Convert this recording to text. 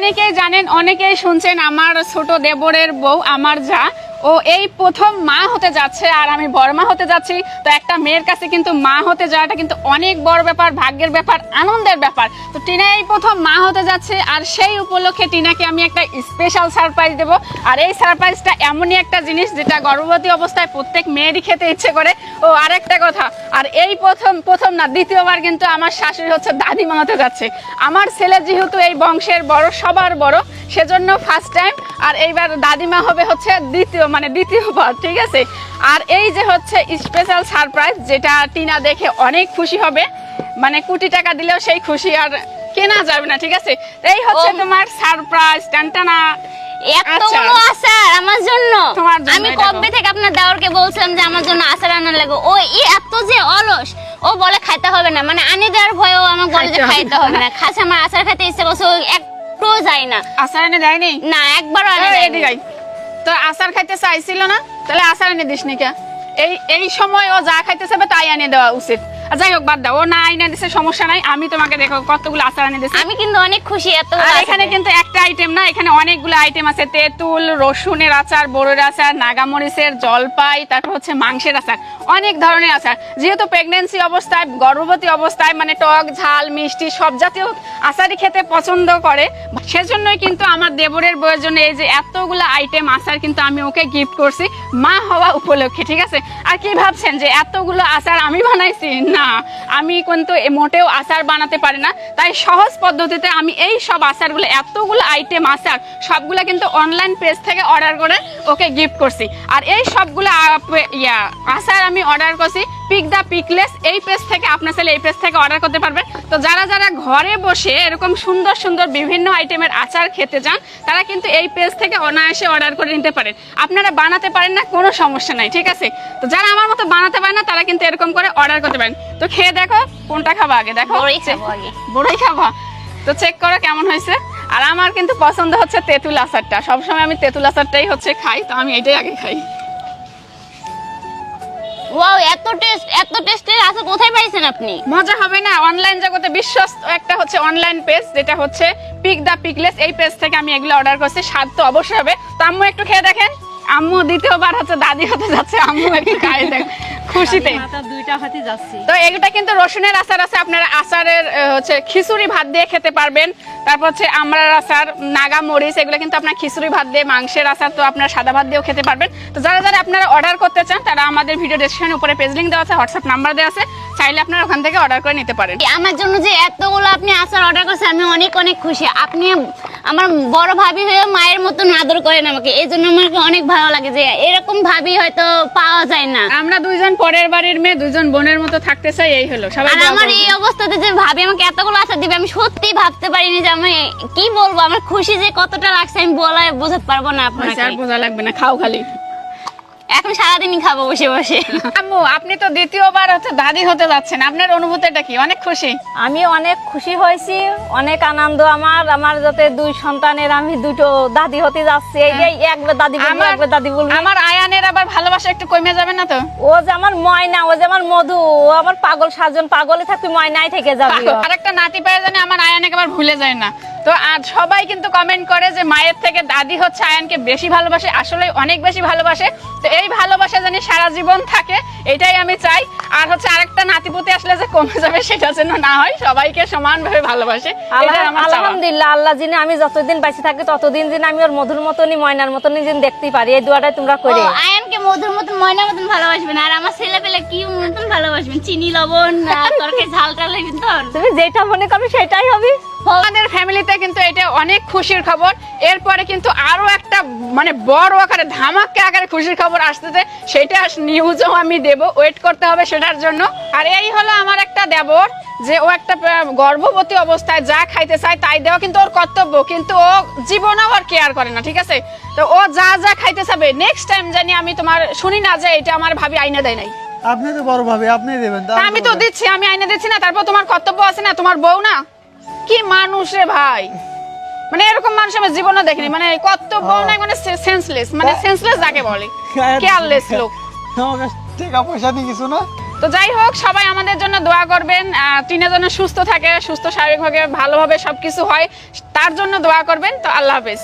অনেকেই জানেন অনেকেই শুনছেন আমার ছোট দেবরের বউ আমার যা। ও এই প্রথম মা হতে যাচ্ছে আর আমি বড় মা হতে যাচ্ছি। তো একটা মেয়ের কাছে কিন্তু মা হতে যাওয়াটা কিন্তু অনেক বড় ব্যাপার, ভাগ্যের ব্যাপার, আনন্দের ব্যাপার। তো টিনা এই প্রথম মা হতে যাচ্ছে আর সেই উপলক্ষে টিনাকে আমি একটা স্পেশাল সারপ্রাইজ দেবো। আর এই সারপ্রাইজটা এমনই একটা জিনিস যেটা গর্ভবতী অবস্থায় প্রত্যেক মেয়েরই খেতে ইচ্ছে করে। ও আরেকটা কথা, আর এই প্রথম প্রথম না, দ্বিতীয়বার কিন্তু আমার শাশুড়ি হচ্ছে দাদিমা হতে যাচ্ছে। আমার ছেলে যেহেতু এই বংশের বড়, সবার বড় সেজন্য ফার্স্ট টাইম আর এইবার দাদিমা হবে হচ্ছে দ্বিতীয় মানে দ্বিতীয়বার ঠিক আছে? আর এই যে হচ্ছে স্পেশাল সারপ্রাইজ যেটা টিনা দেখে অনেক খুশি হবে। মানে কোটি টাকা দিলেও সেই খুশি আর কেনা যাবে না ঠিক আছে? এই হচ্ছে তোমার সারপ্রাইজ টানটানা এতগুলো আচ্ছা। আচার আমার জন্য। আমি কবে থেকে আপনার দেওরকে বলছিলাম যে আমার জন্য আচার আনার লাগে ও ই এত যে অলস। ও বলে খাইতে হবে না। মানে আনি দেওয়ার ভয়ে ও আমাকে বলে যে খাইতে হবে। না। খাচ্ছে আমার আচার খেতে ইচ্ছে করছে ও একটু যায় না। আচার এনে দেয়নি? না একবারও আনে দেয়নি। আচার খাইতে চাইছিল না? তাহলে আচার এনে দিস নি? এই এই সময় ও যা খাইতে চাবে তাই এনে দেওয়া উচিত। যাই হোক বাদ দাও। ও না আইনে দিছে সমস্যা নাই। আমি তোমাকে দেখো কতগুলো আচার এনে দিছি। আমি কিন্তু অনেক খুশি এত আর এখানে কিন্তু একটা আইটেম না, এখানে অনেকগুলো আইটেম আছে, তেঁতুল, রসুনের আচার, বড়ের আচার, নাগামরিচের জলপাই, তারপর হচ্ছে মাংসের আচার, অনেক ধরনের আচার। যেহেতু প্রেগনেন্সি অবস্থায়, গর্ভবতী অবস্থায় মানে টক, ঝাল, মিষ্টি, সব জাতীয় আচারই খেতে পছন্দ করে, সেজন্যই কিন্তু আমার দেবরের বউয়ের জন্য এই যে এতগুলো আইটেম আচার কিন্তু আমি ওকে গিফট করছি, মা হওয়া উপলক্ষে, ঠিক আছে? আর কি ভাবছেন যে এতগুলো আচার আমি বানাইছি? না, আমি কিন্তু মোটেও আচার বানাতে পারি না, তাই সহজ পদ্ধতিতে আমি এই সব আচারগুলো, এতগুলো আইটেম আচার সবগুলো কিন্তু অনলাইন পেজ থেকে অর্ডার করে ওকে গিফট করছি। আর এই সবগুলো ইয়া আচার আমি অর্ডার করছি পিক দা পিকলেস এই পেজ থেকে আপনার ছেলে এই পেজ থেকে অর্ডার করতে পারবেন তো যারা যারা ঘরে বসে এরকম সুন্দর সুন্দর বিভিন্ন আইটেমের আচার খেতে চান তারা কিন্তু এই পেজ থেকে অনায়াসে অর্ডার করে নিতে পারেন। আপনারা বানাতে পারেন না কোনো সমস্যা নাই ঠিক আছে? তো যারা আমার মতো বানাতে পারে না তারা কিন্তু এরকম করে অর্ডার করতে পারেন। তো খেয়ে দেখো কোনটা খাব আগে দেখো? বড়ই খাব তো চেক করো কেমন হয়েছে। আর আমার কিন্তু পছন্দ হচ্ছে তেঁতুল আচারটা। সবসময় আমি তেঁতুল আচারটাই হচ্ছে খাই তো আমি এটাই আগে খাই। ওয়াও এত টেস্ট এত টেস্টের আচার কোথায় পাইছেন আপনি? মজা হবে না অনলাইন জগতে বিশ্বস্ত একটা হচ্ছে অনলাইন পেজ যেটা হচ্ছে পিক দা পিকলেস এই পেজ থেকে আমি এগুলো অর্ডার করছি স্বাদ তো অবশ্যই হবে। তো আম্মু একটু খেয়ে দেখেন। আম্মু দ্বিতীয়বার হচ্ছে দাদি হতে যাচ্ছে আম্মু একটু খাই দেখ খুশিতে। মাথা দুইটা হাতে যাচ্ছি। তো এগুলা কিন্তু রসুনের আচার আছে আপনারা আচারের হচ্ছে খিচুড়ি ভাত দিয়ে খেতে পারবেন। তারপর হচ্ছে আমরার আচার নাগা মরিচ এগুলো কিন্তু আপনার খিচুড়ি ভাত দিয়ে মাংসের আচার তো আপনার সাদা ভাত দিয়েও খেতে পারবেন। তো যারা যারা আপনারা অর্ডার করতে চান তারা আমাদের ভিডিও ডেসক্রিপশনের উপরে পেজ লিঙ্ক দেওয়া আছে হোয়াটসঅ্যাপ নাম্বার দেওয়া আছে চাইলে আপনারা ওখান থেকে অর্ডার করে নিতে পারেন। আমার জন্য যে এতগুলো আপনি আচার অর্ডার করছেন আমি অনেক অনেক খুশি। আপনি আমার বড় ভাবি হয়ে মায়ের মতন আদর করেন আমাকে। এই জন্য আমাকে অনেক ভালো লাগে যে এরকম ভাবি হয়তো পাওয়া যায় না। আমরা দুইজন পরের বাড়ির মেয়ে দুজন বোনের মতো থাকতে চাই এই হলো। সবাই আর আমার এই অবস্থাতে যে ভাবি আমাকে এতগুলো আশা দিবে আমি সত্যি ভাবতে পারিনি যে আমি কি বলব আমার খুশি যে কতটা লাগছে আমি বলা বোঝাতে পারব না আপনার আপনাকে। আর বোঝা লাগবে না খাও খালি। এখন সারাদিনই খাব বসে বসে। আম্মু আপনি তো দ্বিতীয়বার হচ্ছে দাদি হতে যাচ্ছেন। আপনার অনুভূতিটা কি? অনেক খুশি। আমি অনেক খুশি হয়েছি অনেক আনন্দ আমার। আমার যাতে দুই সন্তানের আমি দুটো দাদি হতে যাচ্ছি এইটাই একবার দাদি বলব আমার একবার দাদি বলব। আমার আয়ানের আবার ভালোবাসা একটু কমে যাবে না তো? ও যে আমার ময়না ও যে আমার মধু আমার পাগল সাজন পাগলে থাকবি ময়নাই থেকে যাবি। আর একটা নাতি পায়ে জানে আমার আয়ানকে আবার ভুলে যায় না তো আর সবাই কিন্তু কমেন্ট করে যে মায়ের থেকে দাদি হচ্ছে আয়ানকে বেশি ভালোবাসে আসলে অনেক বেশি ভালোবাসে তো এই ভালোবাসা জানি সারা জীবন থাকে এটাই আমি চাই আর হচ্ছে আরেকটা নাতিপুতি আসলে যে কমে যাবে সেটা যেন না হয় সবাইকে সমানভাবে ভালোবাসে। আলহামদুলিল্লাহ আল্লাহ যিনি আমি যতদিন বেঁচে থাকি ততদিন যিনি আমি ওর মধুর মতনই ময়নার মতনই যিনি দেখতেই পারি এই দুয়াটাই তোমরা করে ও, আয়ানকে মধুর মতন ময়না মতন ভালোবাসবেন। আর আমার ছেলে পেলে কি মতন ভালোবাসবেন? চিনি লবণ তরকারি ঝাল টাল ভিতর তুমি যেটা মনে করবে সেটাই হবে। আমাদের ফ্যামিলিতে কিন্তু এটা অনেক খুশির খবর। এরপরে কিন্তু আরও একটা মানে বড় আকারে ধামাকা আকারে খুশির খবর আসতেছে। সেটা নিউজও আমি দেব। ওয়েট করতে হবে সেটার জন্য। আর এই হলো আমার একটা দেবর যে ও একটা গর্ভবতী অবস্থায় যা খাইতে চায় তাই দেওয়া কিন্তু ওর কর্তব্য। কিন্তু ও জীবনেও আর কেয়ার করে না ঠিক আছে? তো ও যা যা খাইতে নেক্সট টাইম জানি আমি তোমার শুনি না যে এটা আমার ভাবি আইনা দেয় নাই। আপনি তো বড় ভাবে আপনি দেবেন আমি তো দিচ্ছি আমি আইনে দিচ্ছি না তারপর তোমার কর্তব্য আছে না তোমার বউ না? কি মানুষ রে ভাই। মানে এরকম মানুষ আমি জীবনে দেখিনি মানে কর্তব্য নাই মানে সেন্সলেস মানে সেন্সলেস যাকে বলে। কেয়ারলেস লোক। টাকা পয়সা নিয়ে কিছু না? তো যাই হোক সবাই আমাদের জন্য দোয়া করবেন টিনা যেন সুস্থ থাকে সুস্থ স্বাভাবিকভাবে ভালোভাবে সবকিছু হয় তার জন্য দোয়া করবেন তো আল্লাহ হাফেজ।